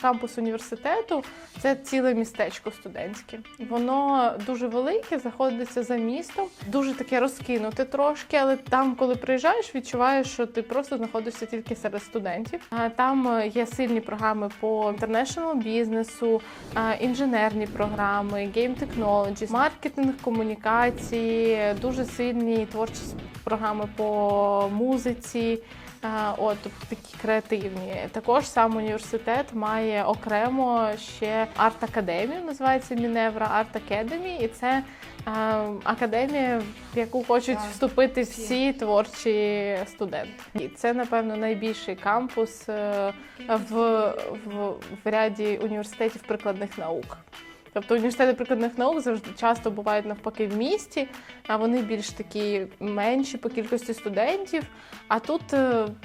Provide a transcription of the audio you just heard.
Кампус університету це ціле містечко студентське. Воно дуже велике, знаходиться за містом, дуже таке розкинуте трошки, але там, коли приїжджаєш, відчуваєш, що ти просто знаходишся тільки серед студентів. Там е, є сильні програми по інтернешнл бізнесу, інженерні програми, гейм технологі, маркетинг, комунікації, дуже сильні творчі програми по музиці. От, тобто такі креативні. Також сам університет має окремо ще арт-академію, називається Міневра Арт Академі, і це а, академія, в яку хочуть Так, вступити всі. всі творчі студенти. І це, напевно, найбільший кампус е, в, в, в ряді університетів прикладних наук. Тобто університети прикладних наук завжди часто бувають навпаки в місті, а вони більш такі менші по кількості студентів. А тут е,